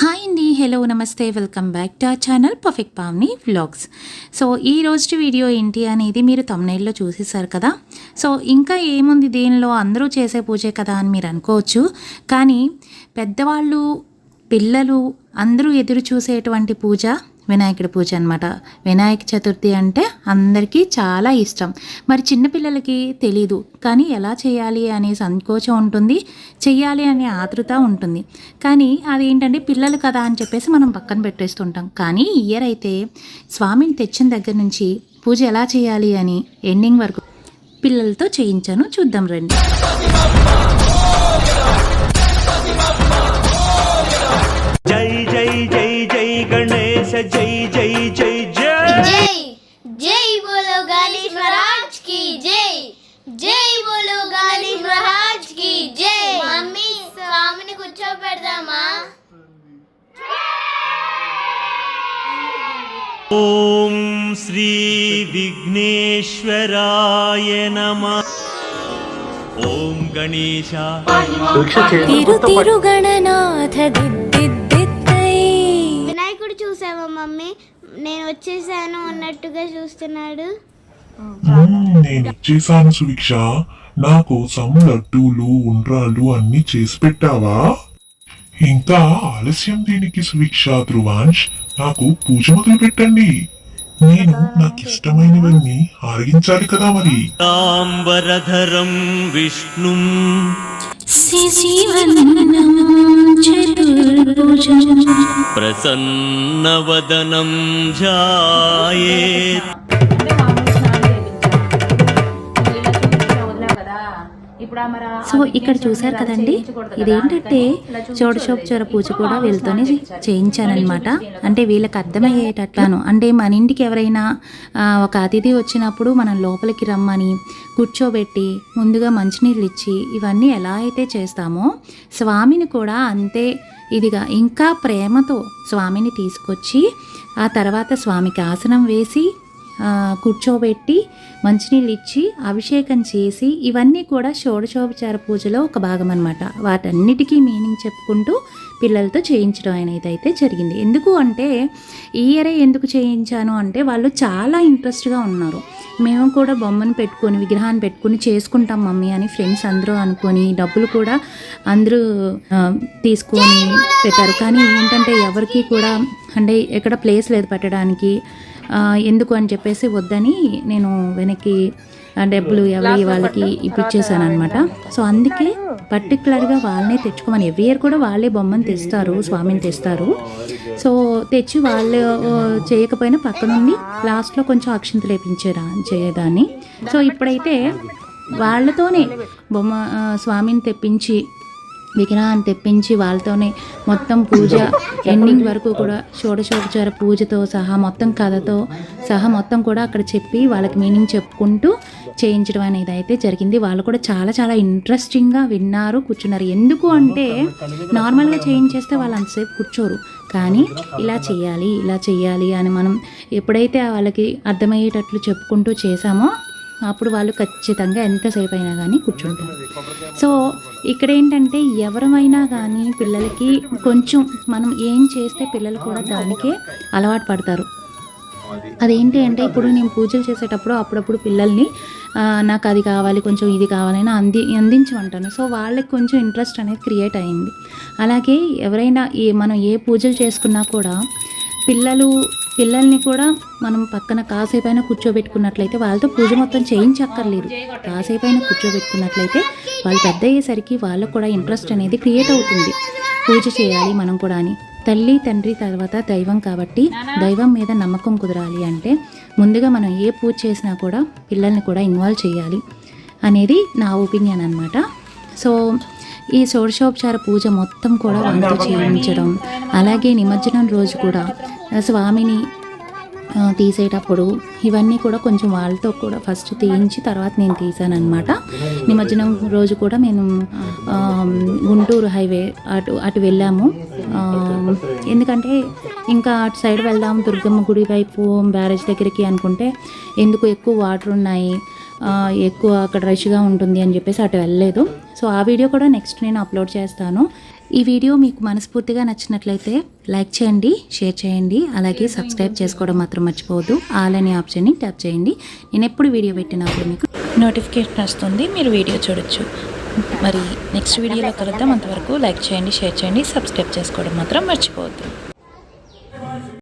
Hi అండి hello నమస్తే welcome back to our channel perfect పామ్ని vlogs so ఈ రోజు వీడియో ఏంటి అనేది మీరు తమ్నైల్లో చూసేసారు కదా? సో ఇంకా ఏముంది దీనిలో? అందరూ చేసే పూజే కదా అని మీరు అనుకోవచ్చు. కానీ పెద్దవాళ్ళు పిల్లలు అందరూ ఎదురు చూసేటువంటి పూజ వినాయకుడి పూజ అనమాట వినాయక చతుర్థి అంటే అందరికీ చాలా ఇష్టం. మరి చిన్నపిల్లలకి తెలీదు కానీ ఎలా చేయాలి అనే సంకోచం ఉంటుంది చేయాలి అనే ఆతృత ఉంటుంది. కానీ అదేంటంటే పిల్లలు కదా అని చెప్పేసి మనం పక్కన పెట్టేస్తుంటాం. కానీ ఇయర్ అయితే స్వామిని తెచ్చిన దగ్గర నుంచి పూజ ఎలా చేయాలి అని ఎండింగ్ వరకు పిల్లలతో చేయించాను. చూద్దాం రండి. గణేశ జై జై జై జై जय जय बोलो गणेश महाराज की जय जय बोलो गणेश महाराज की जय మమ్మీ స్వామిని కూర్చోబెడదామా ఓం శ్రీ విఘ్నేశ్వరాయ నమ ఓం గణేశ తిరు తిరుగణనాథ దిద్దిద్దిత్తై వినాయకుడు చూసావా మమ్మీ? నేను వచ్చేసాను అన్నట్టుగా చూస్తున్నాడు. నేను ఇచ్చేసాను సుభిక్ష నా కోసం లడ్డూలు ఉండ్రాలు అన్ని చేసి పెట్టావా? ఇంకా ఆలస్యం దీనికి సుభిక్ష ధ్రువాంశ్. నాకు పూజ మొదలు పెట్టండి. నేను నాకు ఇష్టమైనవన్నీ ఆరగించాలి కదా మరి. తాంబరధరం విష్ణుం. శిశివన్నం చతుర్భుజం ప్రసన్నవదనం సో ఇక్కడ చూసారు కదండి ఇదేంటంటే చోడశోపచార పూజ కూడా వీళ్ళతోనే చేయించానన్నమాట. అంటే వీళ్ళకి అర్థమయ్యేటట్లాను అంటే మన ఇంటికి ఎవరైనా ఒక అతిథి వచ్చినప్పుడు మనం లోపలికి రమ్మని కూర్చోబెట్టి ముందుగా మంచినీళ్ళు ఇచ్చి ఇవన్నీ ఎలా అయితే చేస్తామో స్వామిని కూడా అంతే ఇదిగా ఇంకా ప్రేమతో స్వామిని తీసుకొచ్చి ఆ తర్వాత స్వామికి ఆసనం వేసి కూర్చోబెట్టి మంచినీళ్ళు ఇచ్చి అభిషేకం చేసి ఇవన్నీ కూడా షోడశోపచార పూజలో ఒక భాగం అనమాట వాటన్నిటికీ మీనింగ్ చెప్పుకుంటూ పిల్లలతో చేయించడం అనేది అయితే జరిగింది. ఎందుకు అంటే ఈ ఇయరే ఎందుకు చేయించాను అంటే వాళ్ళు చాలా ఇంట్రెస్ట్గా ఉన్నారు. మేము కూడా బొమ్మను పెట్టుకొని విగ్రహాన్ని పెట్టుకొని చేసుకుంటాం మమ్మీ అని ఫ్రెండ్స్ అందరూ అనుకొని డబ్బులు కూడా అందరూ తీసుకొని పెట్టారు. కానీ ఏంటంటే ఎవరికి కూడా అంటే ఎక్కడ ప్లేస్ లేదు పెట్టడానికి. ఎందుకు అని చెప్పేసి వద్దని నేను వెనక్కి డబ్బులు ఎవరి వాళ్ళకి ఇప్పించేసాను అనమాట సో అందుకే పర్టికులర్గా వాళ్ళనే తెచ్చుకోమని ఎవ్రీ ఇయర్ కూడా వాళ్ళే బొమ్మను తెస్తారు స్వామిని తెస్తారు. సో తెచ్చి వాళ్ళు చేయకపోయినా పక్క నుండి లాస్ట్లో కొంచెం అక్షింతలు వేపించేదా చేయదాన్ని సో ఇప్పుడైతే వాళ్ళతోనే బొమ్మ స్వామిని తెప్పించి విగ్రహాన్ని తెప్పించి వాళ్ళతోనే మొత్తం పూజ ఎండింగ్ వరకు కూడా షోడశోపచార పూజతో సహా మొత్తం కథతో సహా మొత్తం కూడా అక్కడ చెప్పి వాళ్ళకి మీనింగ్ చెప్పుకుంటూ చేయించడం అనేది అయితే జరిగింది. వాళ్ళు కూడా చాలా చాలా ఇంట్రెస్టింగ్గా విన్నారు కూర్చున్నారు. ఎందుకు అంటే నార్మల్గా చేయించేస్తే వాళ్ళు అంతసేపు కూర్చోరు. కానీ ఇలా చేయాలి ఇలా చేయాలి అని మనం ఎప్పుడైతే వాళ్ళకి అర్థమయ్యేటట్లు చెప్పుకుంటూ చేశామో అప్పుడు వాళ్ళు ఖచ్చితంగా ఎంతసేపు అయినా కానీ కూర్చుంటారు. సో ఇక్కడ ఏంటంటే ఎవరమైనా కానీ పిల్లలకి కొంచెం మనం ఏం చేస్తే పిల్లలు కూడా దానికే అలవాటు పడతారు. అదేంటి అంటే ఇప్పుడు నేను పూజలు చేసేటప్పుడు అప్పుడప్పుడు పిల్లల్ని నాకు అది కావాలి కొంచెం ఇది కావాలని అంది అందించమంటాను. సో వాళ్ళకి కొంచెం ఇంట్రెస్ట్ అనేది క్రియేట్ అయింది. అలాగే ఎవరైనా ఏ మనం ఏ పూజలు చేసుకున్నా కూడా పిల్లలు పిల్లల్ని కూడా మనం పక్కన కాసేపైనా కూర్చోబెట్టుకున్నట్లయితే వాళ్ళతో పూజ మొత్తం చేయించక్కర్లేదు. కాసేపైనా కూర్చోబెట్టుకున్నట్లయితే వాళ్ళు పెద్ద అయ్యేసరికి వాళ్ళకు కూడా ఇంట్రెస్ట్ అనేది క్రియేట్ అవుతుంది. పూజ చేయాలి మనం కూడా అని. తల్లి తండ్రి తర్వాత దైవం కాబట్టి దైవం మీద నమ్మకం కుదరాలి అంటే ముందుగా మనం ఏ పూజ చేసినా కూడా పిల్లల్ని కూడా ఇన్వాల్వ్ చేయాలి అనేది నా ఒపీనియన్ అనమాట సో ఈ షోడశోపచార పూజ మొత్తం కూడా వాళ్ళతో చేయించడం అలాగే నిమజ్జనం రోజు కూడా స్వామిని తీసేటప్పుడు ఇవన్నీ కూడా కొంచెం వాళ్ళతో కూడా ఫస్ట్ తీయించి తర్వాత నేను తీసానమాట నిమజ్జనం రోజు కూడా మేము గుంటూరు హైవే అటు అటు వెళ్ళాము. ఎందుకంటే ఇంకా అటు సైడ్ వెళ్దాం దుర్గమ్మ గుడి వైపు బ్యారేజ్ దగ్గరికి అనుకుంటే ఎందుకు ఎక్కువ వాటర్ ఉన్నాయి? ఎక్కువ అక్కడ రష్గా ఉంటుంది అని చెప్పేసి అటు వెళ్ళలేదు. సో ఆ వీడియో కూడా నెక్స్ట్ నేను అప్లోడ్ చేస్తాను. ఈ వీడియో మీకు మనస్ఫూర్తిగా నచ్చినట్లయితే లైక్ చేయండి షేర్ చేయండి అలాగే సబ్స్క్రైబ్ చేసుకోవడం మాత్రం మర్చిపోవద్దు. ఆల్ అనే ఆప్షన్ని ట్యాప్ చేయండి. నేను ఎప్పుడు వీడియో పెట్టినప్పుడు మీకు నోటిఫికేషన్ వస్తుంది మీరు వీడియో చూడొచ్చు. మరి నెక్స్ట్ వీడియోలో కలుద్దాం. అంతవరకు లైక్ చేయండి షేర్ చేయండి సబ్స్క్రైబ్ చేసుకోవడం మాత్రం మర్చిపోవద్దు.